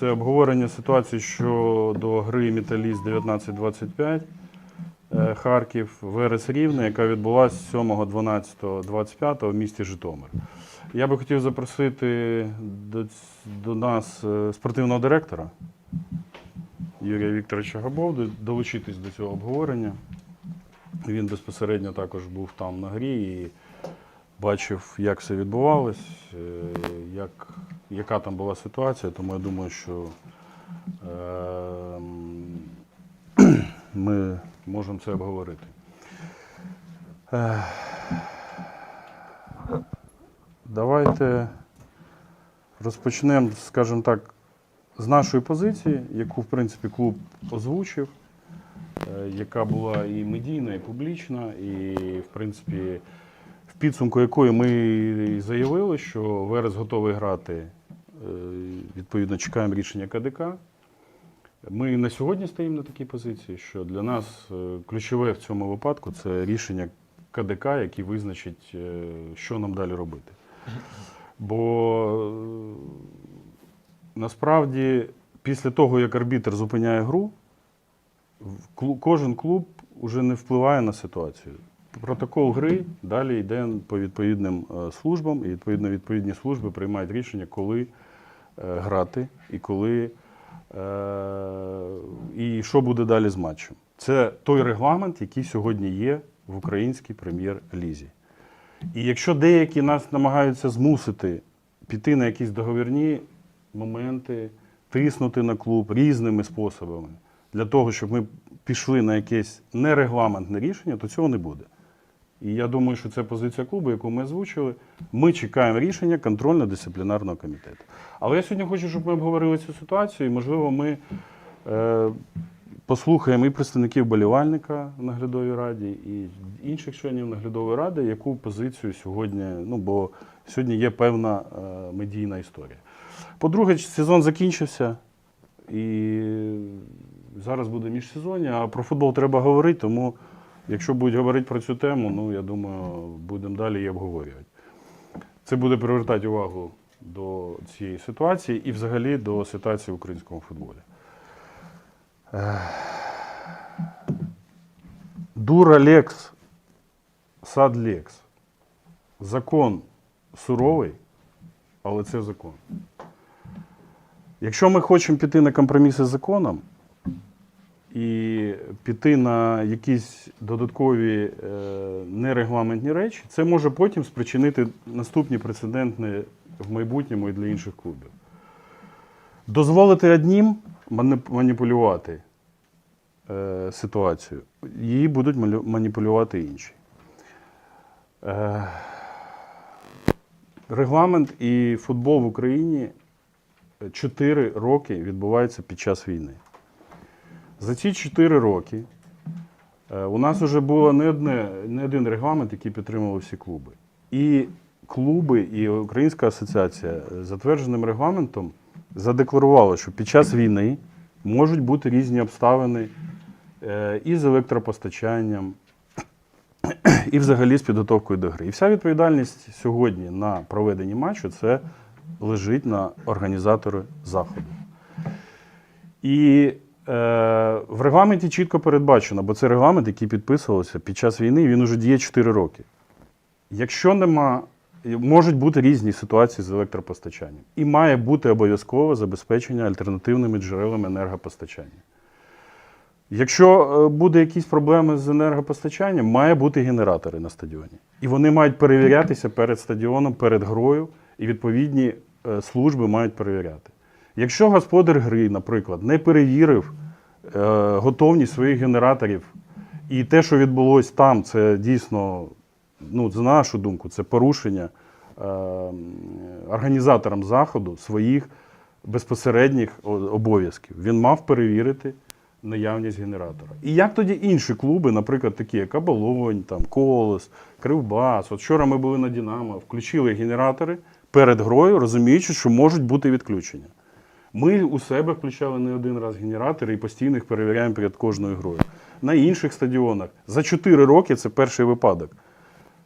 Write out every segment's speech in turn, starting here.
Це обговорення ситуації щодо гри Металіст 1925 е, Харків Верес Рівне, яка відбулася 7, 12, 25 в місті Житомир. Я би хотів запросити до, до нас е, спортивного директора Юрія Вікторовича Габовду, долучитись до цього обговорення. Він безпосередньо також був там на грі і бачив, як все відбувалось, е, як, яка там була ситуація, тому я думаю, що е, ми можемо це обговорити. Е, Давайте розпочнемо, скажімо так, з нашої позиції, яку, в принципі, клуб озвучив, е, яка була і медійна, і публічна, і, в принципі, підсумку якої ми заявили, що Верес готовий грати. е, Відповідно, чекаємо рішення КДК. Ми на сьогодні стоїмо на такій позиції, що для нас е, ключове в цьому випадку це рішення КДК, який визначить, е, що нам далі робити. Бо насправді, після того, як арбітр зупиняє гру, кожен клуб вже не впливає на ситуацію. Протокол гри далі йде по відповідним е, службам, і відповідно відповідні служби приймають рішення, коли е, грати і коли е, і що буде далі з матчем. Це той регламент, який сьогодні є в українській прем'єр-лізі. І якщо деякі нас намагаються змусити піти на якісь договірні моменти, тиснути на клуб різними способами, для того, щоб ми пішли на якесь нерегламентне рішення, то цього не буде. І я думаю, що це позиція клубу, яку ми озвучили. Ми чекаємо рішення контрольно-дисциплінарного комітету. Але я сьогодні хочу, щоб ми обговорили цю ситуацію, і, можливо, ми е, послухаємо і представників болівальника в наглядовій раді, і інших членів наглядової ради, яку позицію сьогодні, ну бо сьогодні є певна е, медійна історія. По-друге, сезон закінчився, і зараз буде міжсезоння, а про футбол треба говорити, тому якщо будуть говорити про цю тему, ну я думаю, будемо далі її обговорювати. Це буде привертати увагу до цієї ситуації і взагалі до ситуації в українському футболі. Дура лекс, сад лекс. Закон суровий, але це закон. Якщо ми хочемо піти на компроміси з законом і піти на якісь додаткові е, нерегламентні речі, це може потім спричинити наступні прецеденти в майбутньому і для інших клубів. Дозволити однім маніпулювати е, ситуацію, її будуть маніпулювати інші. Е, регламент і футбол в Україні 4 роки відбувається під час війни. За ці 4 роки е, у нас вже було не, одне, не один регламент, який підтримували всі клуби. І клуби, і Українська асоціація е, затвердженим регламентом задекларували, що під час війни можуть бути різні обставини е, і з електропостачанням, і взагалі з підготовкою до гри. І вся відповідальність сьогодні на проведенні матчу це лежить на організатори заходу. І в регламенті чітко передбачено, бо це регламент, який підписувався під час війни, він уже діє 4 роки. Якщо нема, можуть бути різні ситуації з електропостачанням. І має бути обов'язкове забезпечення альтернативними джерелами енергопостачання. Якщо е, буде якісь проблеми з енергопостачанням, має бути генератори на стадіоні. І вони мають перевірятися перед стадіоном, перед грою, і відповідні е, служби мають перевіряти. Якщо господар гри, наприклад, не перевірив е, готовність своїх генераторів, і те, що відбулось там, це дійсно, ну, за нашу думку, це порушення е, організаторам заходу своїх безпосередніх обов'язків. Він мав перевірити наявність генератора. І як тоді інші клуби, наприклад, такі як Оболонь, там, Колос, Кривбас, от вчора ми були на Динамо, включили генератори перед грою, розуміючи, що можуть бути відключення. Ми у себе включали не один раз генератори і постійно їх перевіряємо перед кожною грою. На інших стадіонах за 4 роки це перший випадок.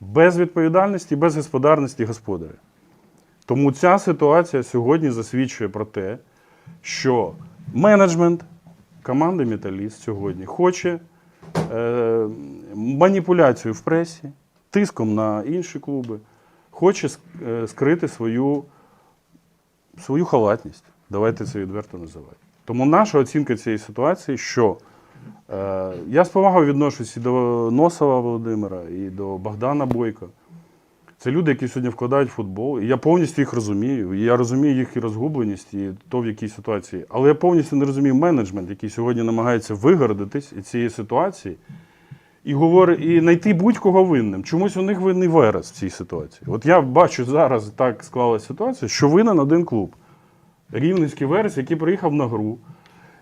Без відповідальності, без господарності господаря. Тому ця ситуація сьогодні засвідчує про те, що менеджмент команди Металіст сьогодні хоче е, маніпуляцію в пресі, тиском на інші клуби, хоче е, скрити свою, свою халатність. Давайте це відверто називати. Тому наша оцінка цієї ситуації, що е, я з повагою відношусь і до Носова Володимира, і до Богдана Бойка. Це люди, які сьогодні вкладають в футбол. І я повністю їх розумію. І я розумію їх і розгубленість, і то, в якій ситуації. Але я повністю не розумію менеджмент, який сьогодні намагається вигородитись із цієї ситуації і говорить, і знайти будь-кого винним. Чомусь у них винний Верес в цій ситуації. От я бачу зараз так склалася ситуація, що винен один клуб. Рівненський Верес, який приїхав на гру,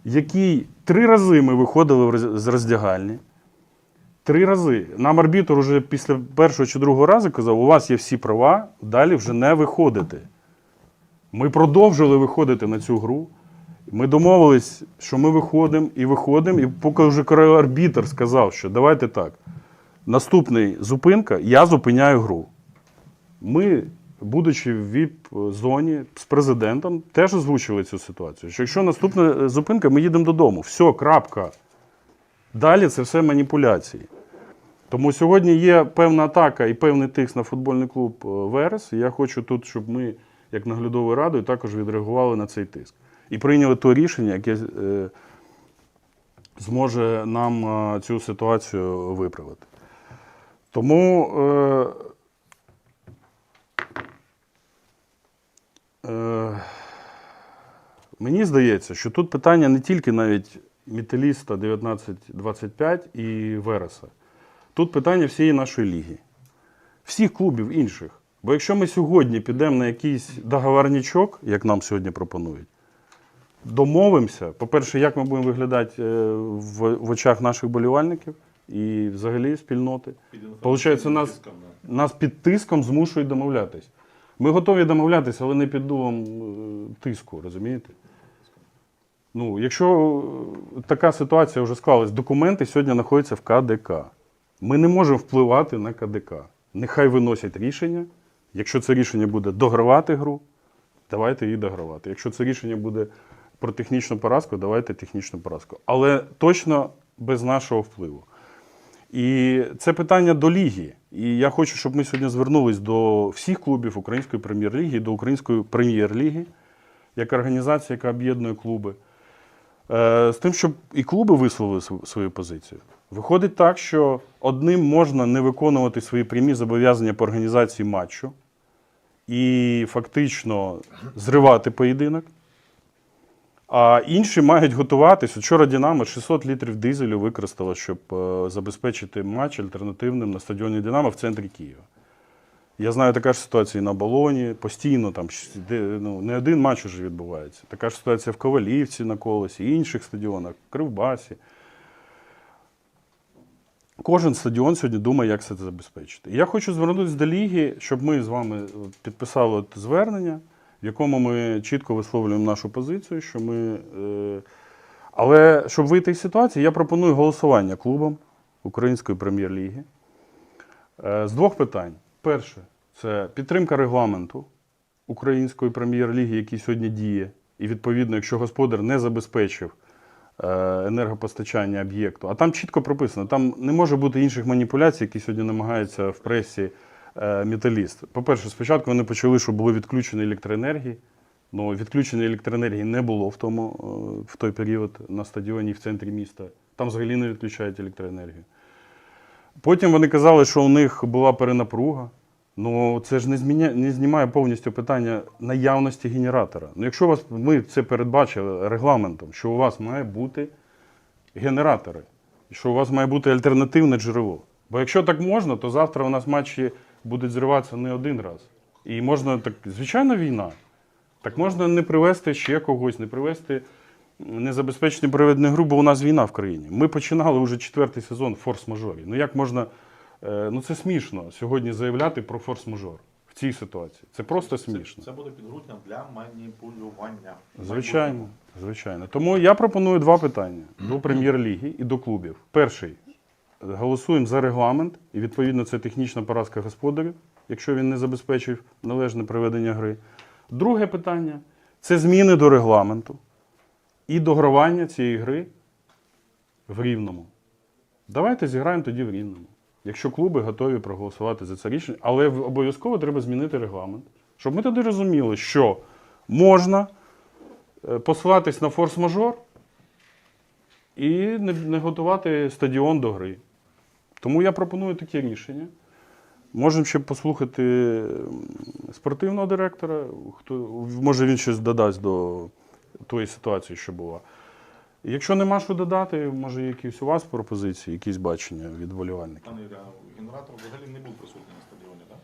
який три рази ми виходили з роздягальні. Три рази. Нам арбітр уже після першого чи другого разу казав, у вас є всі права, далі вже не виходити. Ми продовжили виходити на цю гру. Ми домовились, що ми виходимо і виходимо. І поки вже арбітр сказав, що давайте так. Наступний зупинка, я зупиняю гру. Ми, будучи в ВІП-зоні з президентом, теж озвучили цю ситуацію. Що якщо наступна е, зупинка, ми їдемо додому. Все, крапка. Далі це все маніпуляції. Тому сьогодні є певна атака і певний тиск на футбольний клуб е, Верес. І я хочу тут, щоб ми, як наглядовою радою, також відреагували на цей тиск. І прийняли то рішення, яке е, зможе нам е, цю ситуацію виправити. Тому е, е, мені здається, що тут питання не тільки навіть металіста 1925 і Вереса. Тут питання всієї нашої ліги, всіх клубів інших. Бо якщо ми сьогодні підемо на якийсь договорничок, як нам сьогодні пропонують, домовимося, по-перше, як ми будемо виглядати е, в, в очах наших болівальників і взагалі спільноти. Получається, нас, нас під тиском змушують домовлятись. Ми готові домовлятися, але не під дулом е, тиску, розумієте? Ну, якщо е, така ситуація вже склалась, документи сьогодні знаходяться в КДК. Ми не можемо впливати на КДК. Нехай виносять рішення. Якщо це рішення буде догравати гру, давайте її догравати. Якщо це рішення буде про технічну поразку, давайте технічну поразку. Але точно без нашого впливу. І це питання до ліги. І я хочу, щоб ми сьогодні звернулись до всіх клубів Української прем'єр-ліги, до Української прем'єр-ліги, як організація, яка об'єднує клуби, е, з тим, щоб і клуби висловили свою позицію. Виходить так, що одним можна не виконувати свої прямі зобов'язання по організації матчу і фактично зривати поєдинок. А інші мають готуватись. Вчора Динамо 600 літрів дизелю використало, щоб е, забезпечити матч альтернативним на стадіоні Динамо в центрі Києва. Я знаю, така ж ситуація і на Болоні, постійно там ну, не один матч уже відбувається. Така ж ситуація в Ковалівці на колесі, інших стадіонах, в Кривбасі. Кожен стадіон сьогодні думає, як це забезпечити. І я хочу звернутися до ліги, щоб ми з вами підписали от звернення, в якому ми чітко висловлюємо нашу позицію, що ми. Е... Але щоб вийти з ситуації, я пропоную голосування клубам Української прем'єр-ліги е, з двох питань. Перше це підтримка регламенту Української прем'єр-ліги, який сьогодні діє. І відповідно, якщо господар не забезпечив е, енергопостачання об'єкту, а там чітко прописано, там не може бути інших маніпуляцій, які сьогодні намагаються в пресі металіст. По-перше, спочатку вони почали, що було відключено електроенергії. Ну, відключення електроенергії не було в, тому, е, в той період на стадіоні в центрі міста. Там взагалі не відключають електроенергію. Потім вони казали, що у них була перенапруга. Ну, це ж не, зміня... не знімає повністю питання наявності генератора. Ну, якщо вас, ми це передбачили регламентом, що у вас має бути генератори, що у вас має бути альтернативне джерело. Бо якщо так можна, то завтра у нас матчі будуть зриватися не один раз. І можна так, звичайно, війна. Так можна не привезти ще когось, не привезти незабезпечений проведення гру, бо у нас війна в країні. Ми починали вже четвертий сезон форс-мажорі. Ну як можна. е, Ну це смішно сьогодні заявляти про форс-мажор в цій ситуації. Це просто смішно. Це буде підґрунтям для маніпулювання. Звичайно, звичайно. Тому я пропоную два питання до прем'єр-ліги і до клубів. Перший голосуємо за регламент, і відповідно це технічна поразка господарів, якщо він не забезпечив належне проведення гри. Друге питання це зміни до регламенту. і догравання цієї гри в рівному. Давайте зіграємо тоді в рівному. Якщо клуби готові проголосувати за це рішення, але обов'язково треба змінити регламент, щоб ми тоді розуміли, що можна е, посилатись на форс-мажор і не готувати стадіон до гри. Тому я пропоную таке рішення. Можемо ще послухати спортивного директора, хто, може він щось додасть до тої ситуації, що була. Якщо нема що додати, може якісь у вас пропозиції, якісь бачення від вболівальників. Пане Юрію, генератор взагалі не був присутній на стадіоні, так?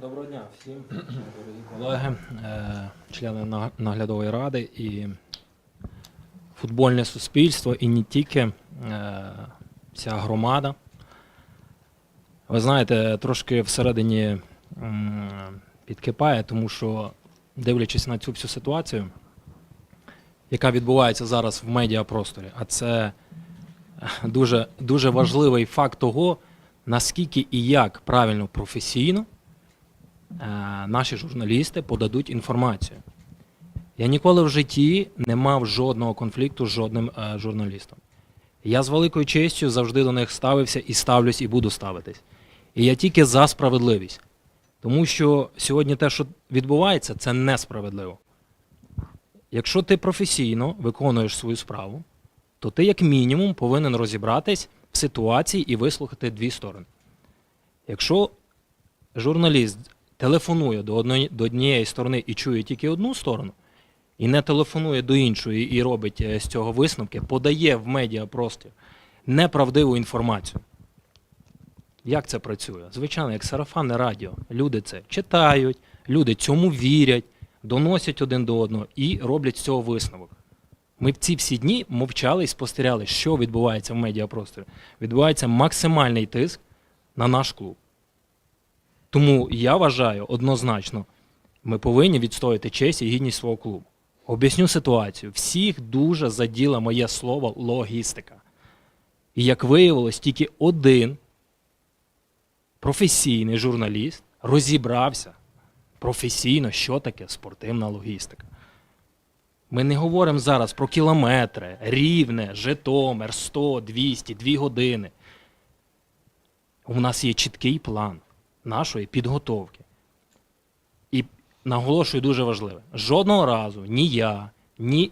Доброго дня всім, дорогі колеги, е, члени наглядової ради і футбольне суспільство, і не тільки е, вся громада. Ви знаєте, трошки всередині підкипає, тому що, дивлячись на цю всю ситуацію, яка відбувається зараз в медіапросторі, а це е, дуже, дуже важливий факт того, наскільки і як правильно професійно е, наші журналісти подадуть інформацію. Я ніколи в житті не мав жодного конфлікту з жодним е, журналістом. Я з великою честю завжди до них ставився і ставлюсь, і буду ставитись. І я тільки за справедливість. Тому що сьогодні те, що відбувається, це несправедливо. Якщо ти професійно виконуєш свою справу, то ти, як мінімум, повинен розібратись в ситуації і вислухати дві сторони. Якщо журналіст телефонує до однієї сторони і чує тільки одну сторону, і не телефонує до іншої і робить е, з цього висновки, подає в медіапростір неправдиву інформацію. Як це працює? Звичайно, як сарафанне радіо. Люди це читають, люди цьому вірять, доносять один до одного і роблять з цього висновок. Ми в ці всі дні мовчали і спостерігали, що відбувається в медіапросторі. Відбувається максимальний тиск на наш клуб. Тому я вважаю однозначно, ми повинні відстояти честь і гідність свого клубу. Об'ясню ситуацію. Всіх дуже заділа моє слово логістика. І як виявилось, тільки один професійний журналіст розібрався професійно, що таке спортивна логістика. Ми не говоримо зараз про кілометри, рівне, Житомир, 100, 200, 2 години. У нас є чіткий план нашої підготовки. Наголошую дуже важливе: жодного разу ні я, ні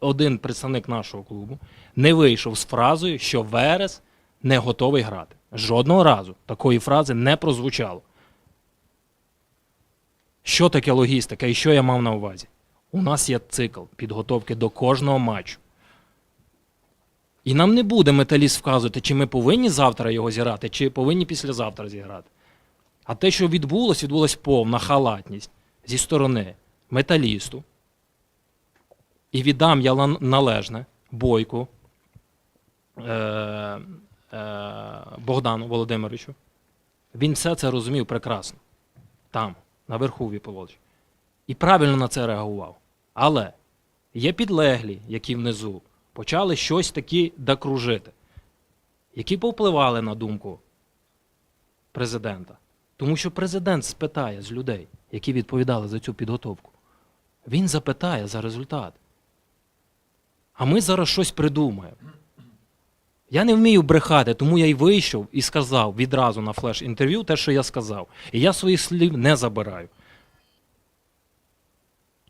один представник нашого клубу не вийшов з фразою, що Верес не готовий грати. Жодного разу такої фрази не прозвучало. Що таке логістика і що я мав на увазі? У нас є цикл підготовки до кожного матчу. І нам не буде металіст вказувати, чи ми повинні завтра його зіграти, чи повинні післязавтра зіграти. А те, що відбулось, відбулась повна халатність зі сторони металісту. І віддам я належне бойку е- е- Богдану Володимировичу. Він все це розумів прекрасно. Там, наверху в Іполоджі. І правильно на це реагував. Але є підлеглі, які внизу почали щось таке докружити, які повпливали на думку президента. Тому що президент спитає з людей, які відповідали за цю підготовку. Він запитає за результат. А ми зараз щось придумаємо. Я не вмію брехати, тому я й вийшов і сказав відразу на флеш-інтерв'ю те, що я сказав. І я своїх слів не забираю.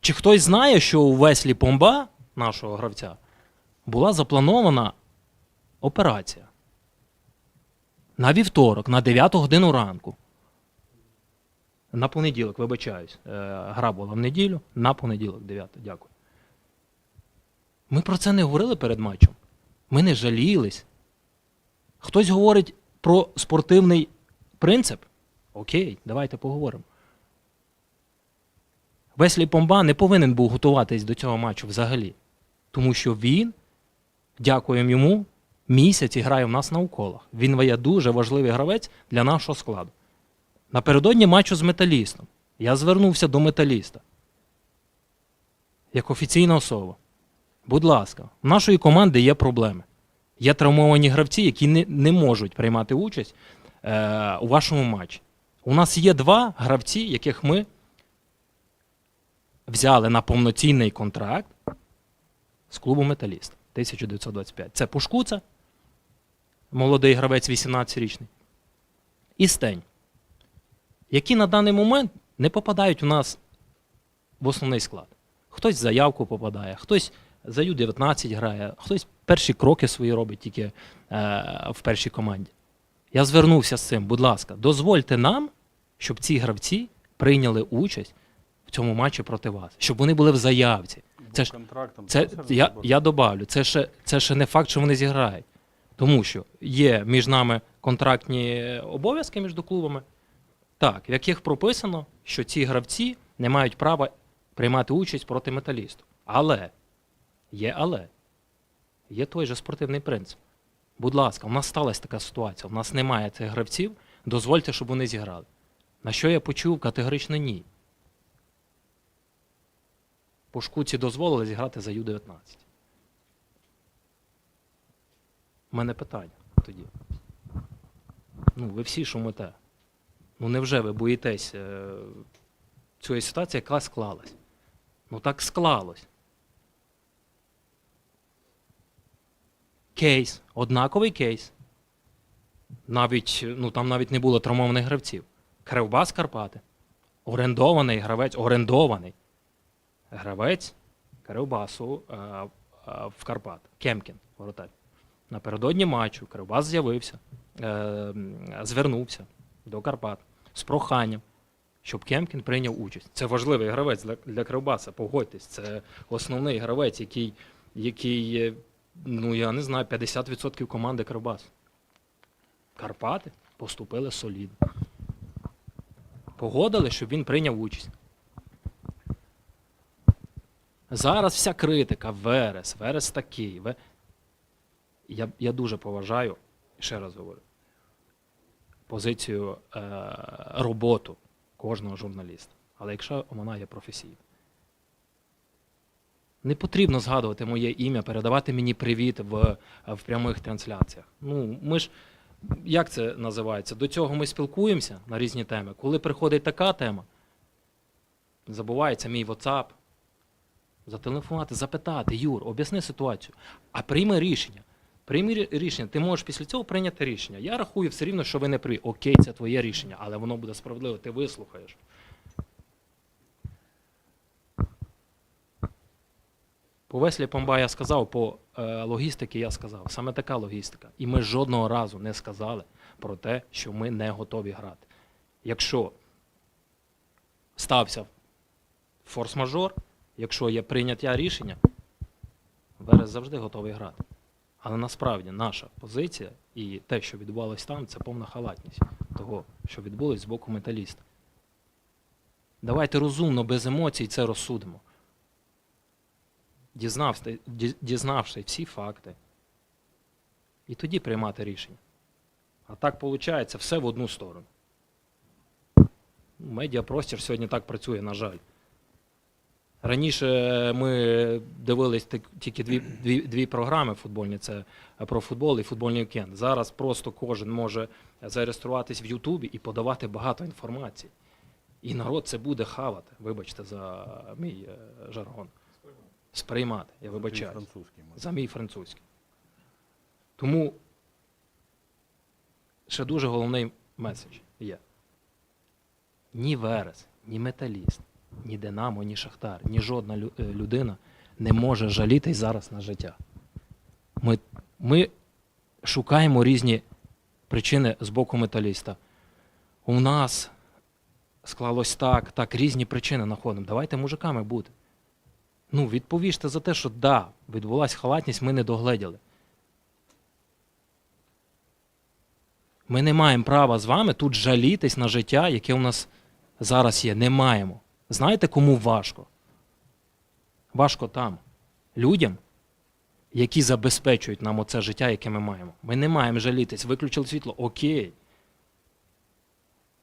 Чи хтось знає, що у Веслі Помба, нашого гравця, була запланована операція на вівторок, на 9 годину ранку. На понеділок, вибачаюсь. Е, Гра була в неділю, на понеділок, 9. Дякую. Ми про це не говорили перед матчем. Ми не жалілись. Хтось говорить про спортивний принцип. Окей, давайте поговоримо. Веслі Помба не повинен був готуватись до цього матчу взагалі. Тому що він, дякуємо йому, місяць і грає в нас на уколах. Він є дуже важливий гравець для нашого складу. Напередодні матчу з металістом. Я звернувся до металіста. Як офіційна особа. Будь ласка, в нашої команди є проблеми. Є травмовані гравці, які не, не можуть приймати участь е, у вашому матчі. У нас є два гравці, яких ми взяли на повноцінний контракт з клубу Металіст 1925. Це Пушкуца, молодий гравець 18-річний, і Стень, які на даний момент не попадають у нас в основний склад. Хтось в заявку попадає, хтось за Ю-19 грає, хтось перші кроки свої робить тільки е, в першій команді. Я звернувся з цим, будь ласка, дозвольте нам, щоб ці гравці прийняли участь в цьому матчі проти вас, щоб вони були в заявці. Це ж це я, я добавлю, це ще, це ще не факт, що вони зіграють. Тому що є між нами контрактні обов'язки між клубами, так, в яких прописано, що ці гравці не мають права приймати участь проти металісту. Але є але. Є той же спортивний принцип. Будь ласка, у нас сталася така ситуація. У нас немає цих гравців, дозвольте, щоб вони зіграли. На що я почув категорично ні. Пушкуці дозволили зіграти за Ю-19. У мене питання тоді. Ну, ви всі шумите. Ну невже ви боїтесь е, цієї ситуації, яка склалась? Ну так склалось. Кейс, однаковий кейс. Навіть, ну там навіть не було травмованих гравців. Кривбас Карпати. Орендований гравець, орендований гравець Кривбасу е, е, в Карпат. Кемкін, воротар. Напередодні матчу Кривбас з'явився, е, звернувся до Карпат з проханням, щоб Кемкін прийняв участь. Це важливий гравець для, для Кривбаса, погодьтесь. Це основний гравець, який, який ну я не знаю, 50% команди Кривбас. Карпати поступили солідно. Погодили, щоб він прийняв участь. Зараз вся критика, Верес, Верес такий. Я, я дуже поважаю, ще раз говорю, позицію е, роботу кожного журналіста. Але якщо вона є професійна, не потрібно згадувати моє ім'я, передавати мені привіт в, в прямих трансляціях. Ну, ми ж, як це називається? До цього ми спілкуємося на різні теми. Коли приходить така тема, забувається мій WhatsApp, зателефонувати, запитати, Юр, об'ясни ситуацію, а прийми рішення. Прийми рішення, ти можеш після цього прийняти рішення. Я рахую все рівно, що ви не при. Окей, це твоє рішення, але воно буде справедливо, ти вислухаєш. По веслі Помба я сказав, по е, логістики я сказав. Саме така логістика. І ми жодного разу не сказали про те, що ми не готові грати. Якщо стався форс-мажор, якщо є прийняття рішення, Верес завжди готовий грати. Але насправді наша позиція і те, що відбувалось там, це повна халатність того, що відбулось з боку металіста. Давайте розумно, без емоцій це розсудимо. Дізнавши всі факти, і тоді приймати рішення. А так виходить все в одну сторону. Медіапростір сьогодні так працює, на жаль. Раніше ми дивились тільки дві, дві, дві програми футбольні: це про футбол і футбольний вікенд. Зараз просто кожен може зареєструватись в Ютубі і подавати багато інформації. І народ це буде хавати, вибачте за мій е, жаргон. Сприймати, я вибачаю. За мій французький. Тому ще дуже головний меседж є. Ні Верес, ні Металіст, ні Динамо, ні Шахтар, ні жодна е, людина не може жалітись зараз на життя. Ми, ми шукаємо різні причини з боку металіста. У нас склалось так, так, різні причини знаходимо. Давайте мужиками бути. Ну, відповіжте за те, що да, відбулася халатність, ми не догледіли. Ми не маємо права з вами тут жалітись на життя, яке у нас зараз є. Не маємо. Знаєте, кому важко? Важко там. Людям, які забезпечують нам оце життя, яке ми маємо. Ми не маємо жалітись. Виключили світло. Окей.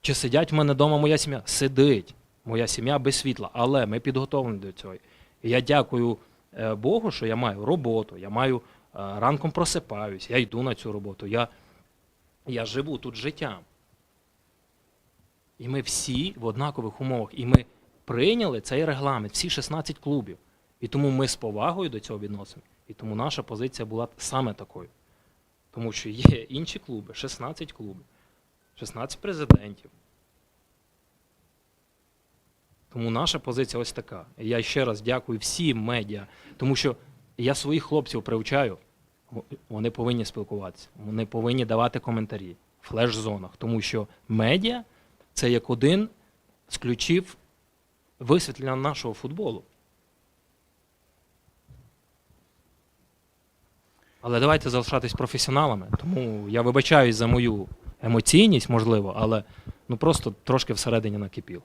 Чи сидять в мене вдома моя сім'я? Сидить. Моя сім'я без світла. Але ми підготовлені до цього. І я дякую е, Богу, що я маю роботу, я маю е, ранком просипаюсь, я йду на цю роботу. Я, я живу тут життям. І ми всі в однакових умовах. І ми прийняли цей регламент, всі 16 клубів. І тому ми з повагою до цього відносимо. І тому наша позиція була саме такою. Тому що є інші клуби, 16 клубів, 16 президентів. Тому наша позиція ось така. Я ще раз дякую всім медіа, тому що я своїх хлопців привчаю, вони повинні спілкуватися, вони повинні давати коментарі в флеш-зонах, тому що медіа це як один з ключів висвітлення нашого футболу. Але давайте залишатись професіоналами. Тому я вибачаюсь за мою емоційність, можливо, але ну просто трошки всередині накипів.